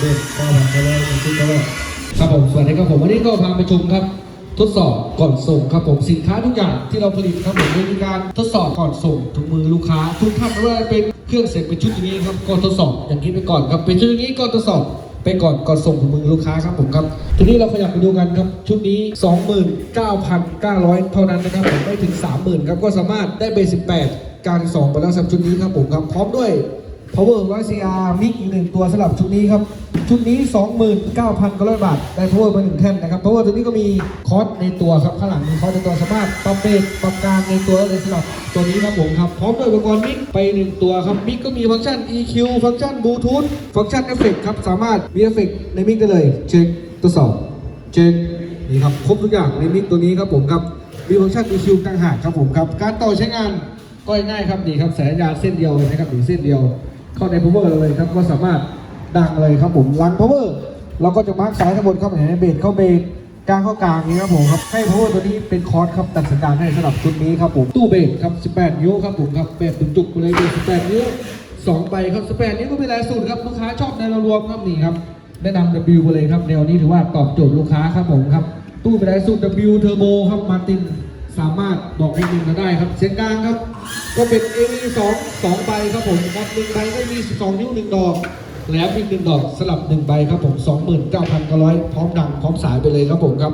เด็ดเก้าพันเก้าร้อยหนึ่งที่เก้าครับผมสวัสดีครับผมวันนี้ก็พาไปชมครับ ทดสอบก่อนส่งครับผมสินค้าทุกอย่างที่เราผลิตครับผมมีการทดสอบก่อนส่งถึงมือลูกค้าทุกท่านไม่ว่าจะเป็นเครื่องเสร็จเป็นชุดอย่างนี้ครับก็ทดสอบอย่างนี้ไปก่อนครับเป็นชุดอย่างนี้ก็ทดสอบไปก่อนก่อนส่งถึงมือลูกค้าครับผมครับ ทีนี้เราขยับไปดูกันครับ ชุดนี้ 29,900 เท่านั้นนะครับผมไม่ถึง 30,000ครับก็สามารถได้เบส18การสองไปแล้วสำหรับชุดนี้ครับผมครับพร้อมด้วย power 100 cr มิกอีกหนึ่งตัวสำหรับชุดนี้ครับ ชุดนี้ 29,900 บาท ได้ power มาหนึ่งแท่นนะครับ power ตัวนี้ก็มีคอร์สในตัวครับข้างหลังมีคอร์สในตัวสามารถปรับเบสปรับกลางในตัวเลยสำหรับตัวนี้ครับผมครับ พร้อมด้วยอุปกรณ์มิกไปหนึ่งตัวครับ มิกก็มีฟังก์ชัน EQ ฟังก์ชันบลูทูธฟังก์ชันเอฟเฟกครับ สามารถมีเอฟเฟกในมิกได้เลยเช็คทดสอบเช็คนี่ครับครบทุกอย่างในมิกตัวนี้ครับผมครับมีฟังก์ชัน EQ ต่างหากครับผมครับ การต่อใช้งานก็ง่ายครับนี่ครับสายยาเส้นเดียวนะครับหรือเส้นเดียว เข้าใน power เลยครับก็สามารถดังเลยครับผมลัง power เราก็จะมาร์กสายข้างบนเข้าไปในเบสเข้าเบสกลางเข้ากลางนี้ครับผมครับให้ power ตัวนี้เป็นคอร์สครับตัดสัญญาณให้สำหรับชุดนี้ครับผมตู้เบสครับ 18 นิ้วครับผมครับแบบจุกๆเลยเบส18 นิ้วสองใบครับ18นิ้วก็เป็นลายสูตรครับลูกค้าชอบในรารวมครับนี่ครับแนะนำ W ไปเลยครับแนวนี้ถือว่าตอบโจทย์ลูกค้าครับผมครับ ตู้เป็นลายสูตร W Turbo ครับมาติน สามารถบอกให้หนึ่งก็ได้ครับ เสียงกลางครับ ก็เป็น AV 2 2ใบครับผมครับหนึ่งใบก็มี12นิ้วหนึ่งดอกแหลมอีกหนึ่งดอกสลับหนึ่งใบครับผม29,900พร้อมดังพร้อมสายไปเลยครับผมครับ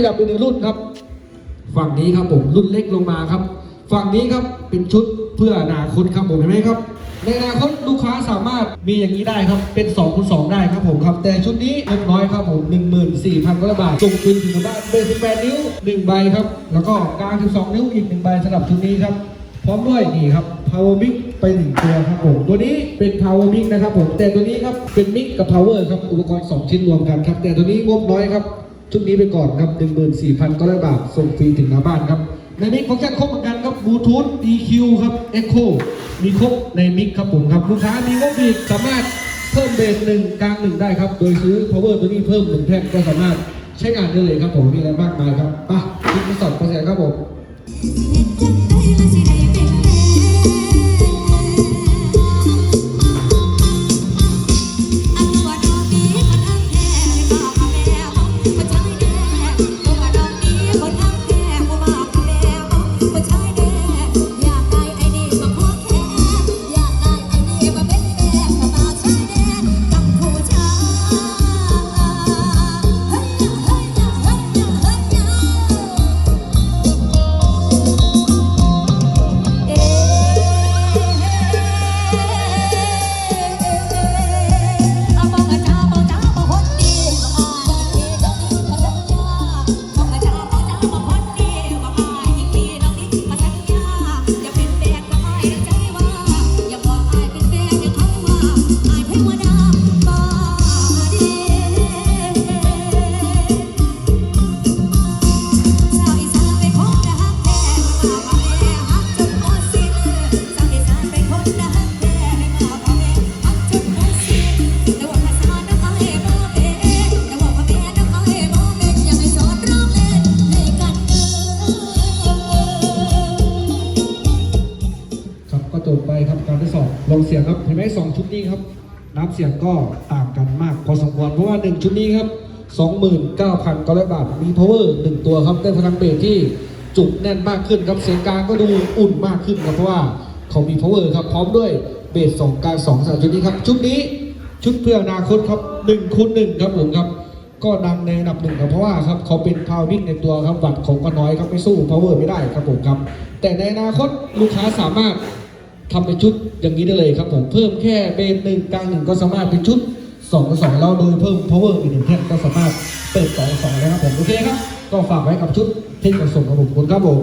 ขยับไปหนึ่งรุ่นครับ ฝั่งนี้ครับผมรุ่นเล็กลงมาครับ ฝั่งนี้ครับเป็นชุดเพื่ออนาคตครับผมเห็นไหมครับ ในอนาคตลูกค้าสามารถมีอย่างนี้ได้ครับเป็น2คูณ2ได้ครับผมครับ แต่ชุดนี้เล็กน้อยครับผม14,000กว่าบาทส่งคืนถึงบ้านเป็น18นิ้ว1ใบครับแล้วก็กลาง12 นิ้วอีก1ใบสำหรับชุดนี้ครับพร้อมด้วยนี่ครับ power mic ไปหนึ่งตัวครับผมตัวนี้เป็น power mic นะครับผมแต่ตัวนี้ครับเป็น mic กับ power ครับอุปกรณ์ 2 ชิ้นรวมกันครับแต่ตัวนี้งบน้อยครับ ชุดนี้ไปก่อนครับ 14,900 บาท ส่งฟรีถึงหน้าบ้านครับ ในมิกฟังก์ชันครบเหมือนกันครับบลูทูธ EQ ครับ Echo มีครบในมิกครับผมครับ ลูกค้ามีงบอีสามารถเพิ่มเบสหนึ่งกลางหนึ่งได้ครับ โดยซื้อ power ตัวนี้เพิ่มหนึ่งแท่นก็สามารถใช้งานได้เลยครับผม มีอะไรมากมายครับไปคลิปทดสอบกระแสครับผม ระจบไปครับการทดสอบลองเสียงครับเห็นไหมสองชุดนี้ครับน้ำเสียงก็ต่างกันมาก พอสมควรเพราะว่าหนึ่งชุดนี้ครับ 29,900 บาท มี power หนึ่งตัวครับได้พลังเบสที่จุกแน่นมากขึ้นครับเสียงกลางก็ดูอุ่นมากขึ้นครับเพราะว่าเขามี power ครับพร้อมด้วยเบสสองกลางสองสามชุดนี้ครับ ชุดนี้ชุดเพื่ออนาคตครับ1คูณ1ครับผมครับ ก็ดังในอันดับหนึ่งครับเพราะว่าครับเขาเป็นพาววิ่งในตัวครับวัตต์ของก็น้อยครับไม่สู้ power ไม่ได้ครับผมครับแต่ในอนาคตลูกค้าสามารถ ทำเป็นชุดอย่างนี้ได้เลยครับผมเพิ่มแค่เบนหนึ่งกลางหนึ่งก็สามารถเป็นชุด2องสองเราโดยเพิ่ม power อีกหนึ่งแท่งก็สามารถเปิด2องสองแล้วครับผมโอเคครับ ก็ฝากไว้กับชุดเทคนิคส่งครับผมขอบคุณครับผม